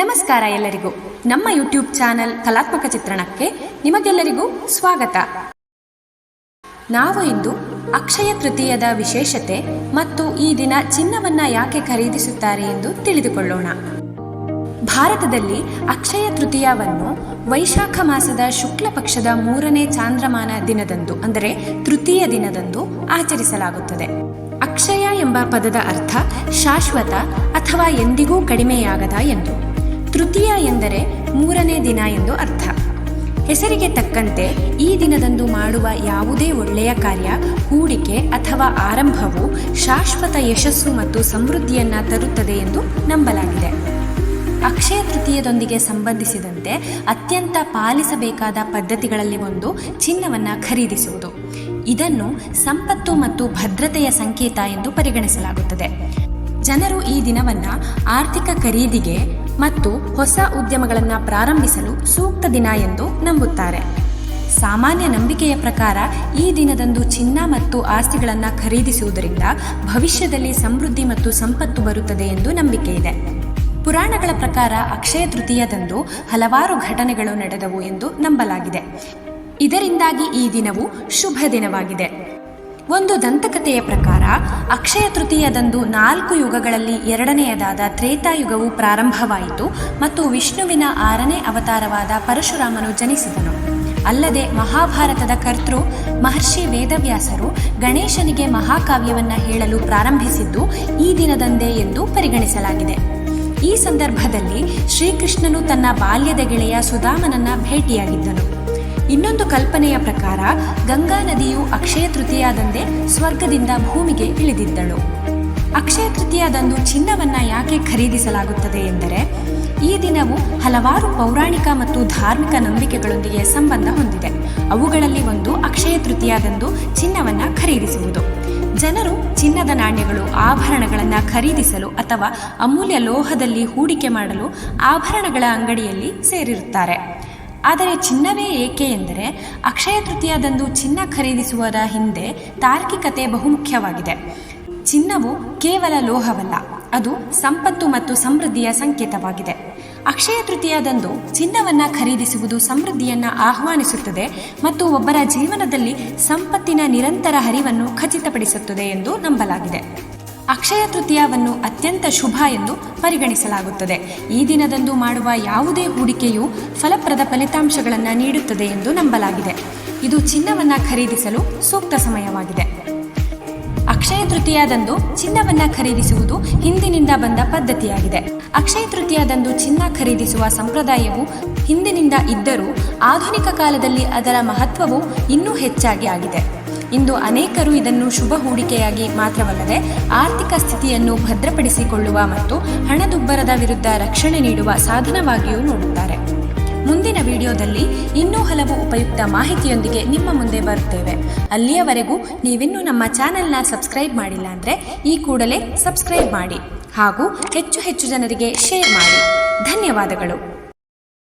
ನಮಸ್ಕಾರ ಎಲ್ಲರಿಗೂ. ನಮ್ಮ ಯೂಟ್ಯೂಬ್ ಚಾನೆಲ್ ಕಲಾತ್ಮಕ ಚಿತ್ರಣಕ್ಕೆ ನಿಮಗೆಲ್ಲರಿಗೂ ಸ್ವಾಗತ. ನಾವು ಇಂದು ಅಕ್ಷಯ ತೃತೀಯದ ವಿಶೇಷತೆ ಮತ್ತು ಈ ದಿನ ಚಿನ್ನವನ್ನ ಯಾಕೆ ಖರೀದಿಸುತ್ತಾರೆ ಎಂದು ತಿಳಿದುಕೊಳ್ಳೋಣ. ಭಾರತದಲ್ಲಿ ಅಕ್ಷಯ ತೃತೀಯವನ್ನು ವೈಶಾಖ ಮಾಸದ ಶುಕ್ಲ ಪಕ್ಷದ ಮೂರನೇ ಚಾಂದ್ರಮಾನ ದಿನದಂದು, ಅಂದರೆ ತೃತೀಯ ದಿನದಂದು ಆಚರಿಸಲಾಗುತ್ತದೆ. ಅಕ್ಷಯ ಎಂಬ ಪದದ ಅರ್ಥ ಶಾಶ್ವತ ಅಥವಾ ಎಂದಿಗೂ ಕಡಿಮೆಯಾಗದ ಎಂದು. ತೃತೀಯ ಎಂದರೆ ಮೂರನೇ ದಿನ ಎಂದು ಅರ್ಥ. ಹೆಸರಿಗೆ ತಕ್ಕಂತೆ ಈ ದಿನದಂದು ಮಾಡುವ ಯಾವುದೇ ಒಳ್ಳೆಯ ಕಾರ್ಯ, ಹೂಡಿಕೆ ಅಥವಾ ಆರಂಭವು ಶಾಶ್ವತ ಯಶಸ್ಸು ಮತ್ತು ಸಮೃದ್ಧಿಯನ್ನು ತರುತ್ತದೆ ಎಂದು ನಂಬಲಾಗಿದೆ. ಅಕ್ಷಯ ತೃತೀಯದೊಂದಿಗೆ ಸಂಬಂಧಿಸಿದಂತೆ ಅತ್ಯಂತ ಪಾಲಿಸಬೇಕಾದ ಪದ್ಧತಿಗಳಲ್ಲಿ ಒಂದು ಚಿನ್ನವನ್ನು ಖರೀದಿಸುವುದು. ಇದನ್ನು ಸಂಪತ್ತು ಮತ್ತು ಭದ್ರತೆಯ ಸಂಕೇತ ಎಂದು ಪರಿಗಣಿಸಲಾಗುತ್ತದೆ. ಜನರು ಈ ದಿನವನ್ನು ಆರ್ಥಿಕ ಖರೀದಿಗೆ ಮತ್ತು ಹೊಸ ಉದ್ಯಮಗಳನ್ನು ಪ್ರಾರಂಭಿಸಲು ಸೂಕ್ತ ದಿನ ಎಂದು ನಂಬುತ್ತಾರೆ. ಸಾಮಾನ್ಯ ನಂಬಿಕೆಯ ಪ್ರಕಾರ ಈ ದಿನದಂದು ಚಿನ್ನ ಮತ್ತು ಆಸ್ತಿಗಳನ್ನು ಖರೀದಿಸುವುದರಿಂದ ಭವಿಷ್ಯದಲ್ಲಿ ಸಮೃದ್ಧಿ ಮತ್ತು ಸಂಪತ್ತು ಬರುತ್ತದೆ ಎಂದು ನಂಬಿಕೆ ಇದೆ. ಪುರಾಣಗಳ ಪ್ರಕಾರ ಅಕ್ಷಯ ತೃತೀಯದಂದು ಹಲವಾರು ಘಟನೆಗಳು ನಡೆದವು ಎಂದು ನಂಬಲಾಗಿದೆ. ಇದರಿಂದಾಗಿ ಈ ದಿನವು ಶುಭ ದಿನವಾಗಿದೆ. ಒಂದು ದಂತಕಥೆಯ ಪ್ರಕಾರ, ಅಕ್ಷಯ ತೃತೀಯದಂದು ನಾಲ್ಕು ಯುಗಗಳಲ್ಲಿ ಎರಡನೆಯದಾದ ತ್ರೇತಾಯುಗವು ಪ್ರಾರಂಭವಾಯಿತು ಮತ್ತು ವಿಷ್ಣುವಿನ ಆರನೇ ಅವತಾರವಾದ ಪರಶುರಾಮನು ಜನಿಸಿದನು. ಅಲ್ಲದೆ ಮಹಾಭಾರತದ ಕರ್ತೃ, ಮಹರ್ಷಿ ವೇದವ್ಯಾಸರು ಗಣೇಶನಿಗೆ ಮಹಾಕಾವ್ಯವನ್ನು ಹೇಳಲು ಪ್ರಾರಂಭಿಸಿದ್ದು ಈ ದಿನದಂದೇ ಎಂದು ಪರಿಗಣಿಸಲಾಗಿದೆ. ಈ ಸಂದರ್ಭದಲ್ಲಿ ಶ್ರೀಕೃಷ್ಣನು ತನ್ನ ಬಾಲ್ಯದ ಗೆಳೆಯ ಸುಧಾಮನನ್ನ ಭೇಟಿಯಾಗಿದ್ದನು. ಇನ್ನೊಂದು ಕಲ್ಪನೆಯ ಪ್ರಕಾರ, ಗಂಗಾ ನದಿಯು ಅಕ್ಷಯ ತೃತೀಯದಂದೇ ಸ್ವರ್ಗದಿಂದ ಭೂಮಿಗೆ ಇಳಿದಿದ್ದಳು. ಅಕ್ಷಯ ತೃತೀಯದಂದು ಚಿನ್ನವನ್ನು ಯಾಕೆ ಖರೀದಿಸಲಾಗುತ್ತದೆ ಎಂದರೆ, ಈ ದಿನವು ಹಲವಾರು ಪೌರಾಣಿಕ ಮತ್ತು ಧಾರ್ಮಿಕ ನಂಬಿಕೆಗಳೊಂದಿಗೆ ಸಂಬಂಧ ಹೊಂದಿದೆ. ಅವುಗಳಲ್ಲಿ ಒಂದು ಅಕ್ಷಯ ತೃತೀಯದಂದು ಚಿನ್ನವನ್ನು ಖರೀದಿಸುವುದು. ಜನರು ಚಿನ್ನದ ನಾಣ್ಯಗಳು ಆಭರಣಗಳನ್ನು ಖರೀದಿಸಲು ಅಥವಾ ಅಮೂಲ್ಯ ಲೋಹದಲ್ಲಿ ಹೂಡಿಕೆ ಮಾಡಲು ಆಭರಣಗಳ ಅಂಗಡಿಯಲ್ಲಿ ಸೇರಿರುತ್ತಾರೆ. ಆದರೆ ಚಿನ್ನವೇ ಏಕೆ ಎಂದರೆ ಅಕ್ಷಯ ತೃತೀಯದಂದು ಚಿನ್ನ ಖರೀದಿಸುವುದರ ಹಿಂದೆ ತಾರ್ಕಿಕತೆ ಬಹುಮುಖ್ಯವಾಗಿದೆ. ಚಿನ್ನವು ಕೇವಲ ಲೋಹವಲ್ಲ, ಅದು ಸಂಪತ್ತು ಮತ್ತು ಸಮೃದ್ಧಿಯ ಸಂಕೇತವಾಗಿದೆ. ಅಕ್ಷಯ ತೃತೀಯದಂದು ಚಿನ್ನವನ್ನು ಖರೀದಿಸುವುದು ಸಮೃದ್ಧಿಯನ್ನು ಆಹ್ವಾನಿಸುತ್ತದೆ ಮತ್ತು ಒಬ್ಬರ ಜೀವನದಲ್ಲಿ ಸಂಪತ್ತಿನ ನಿರಂತರ ಹರಿವನ್ನು ಖಚಿತಪಡಿಸುತ್ತದೆ ಎಂದು ನಂಬಲಾಗಿದೆ. ಅಕ್ಷಯ ತೃತೀಯವನ್ನು ಅತ್ಯಂತ ಶುಭ ಎಂದು ಪರಿಗಣಿಸಲಾಗುತ್ತದೆ. ಈ ದಿನದಂದು ಮಾಡುವ ಯಾವುದೇ ಹೂಡಿಕೆಯು ಫಲಪ್ರದ ಫಲಿತಾಂಶಗಳನ್ನು ನೀಡುತ್ತದೆ ಎಂದು ನಂಬಲಾಗಿದೆ. ಇದು ಚಿನ್ನವನ್ನ ಖರೀದಿಸಲು ಸೂಕ್ತ ಸಮಯವಾಗಿದೆ. ಅಕ್ಷಯ ತೃತೀಯದಂದು ಚಿನ್ನವನ್ನ ಖರೀದಿಸುವುದು ಹಿಂದಿನಿಂದ ಬಂದ ಪದ್ಧತಿಯಾಗಿದೆ. ಅಕ್ಷಯ ತೃತೀಯದಂದು ಚಿನ್ನ ಖರೀದಿಸುವ ಸಂಪ್ರದಾಯವು ಹಿಂದಿನಿಂದ ಇದ್ದರೂ ಆಧುನಿಕ ಕಾಲದಲ್ಲಿ ಅದರ ಮಹತ್ವವು ಇನ್ನೂ ಹೆಚ್ಚಾಗಿ ಆಗಿದೆ. ಇಂದು ಅನೇಕರು ಇದನ್ನು ಶುಭ ಹೂಡಿಕೆಯಾಗಿ ಮಾತ್ರವಲ್ಲದೆ ಆರ್ಥಿಕ ಸ್ಥಿತಿಯನ್ನು ಭದ್ರಪಡಿಸಿಕೊಳ್ಳುವ ಮತ್ತು ಹಣದುಬ್ಬರದ ವಿರುದ್ಧ ರಕ್ಷಣೆ ನೀಡುವ ಸಾಧನವಾಗಿಯೂ ನೋಡುತ್ತಾರೆ. ಮುಂದಿನ ವಿಡಿಯೋದಲ್ಲಿ ಇನ್ನೂ ಹಲವು ಉಪಯುಕ್ತ ಮಾಹಿತಿಯೊಂದಿಗೆ ನಿಮ್ಮ ಮುಂದೆ ಬರುತ್ತೇವೆ. ಅಲ್ಲಿಯವರೆಗೂ ನೀವಿನ್ನೂ ನಮ್ಮ ಚಾನೆಲ್ನ ಸಬ್ಸ್ಕ್ರೈಬ್ ಮಾಡಿಲ್ಲ ಅಂದರೆ ಈ ಕೂಡಲೇ ಸಬ್ಸ್ಕ್ರೈಬ್ ಮಾಡಿ ಹಾಗೂ ಹೆಚ್ಚು ಹೆಚ್ಚು ಜನರಿಗೆ ಶೇರ್ ಮಾಡಿ. ಧನ್ಯವಾದಗಳು.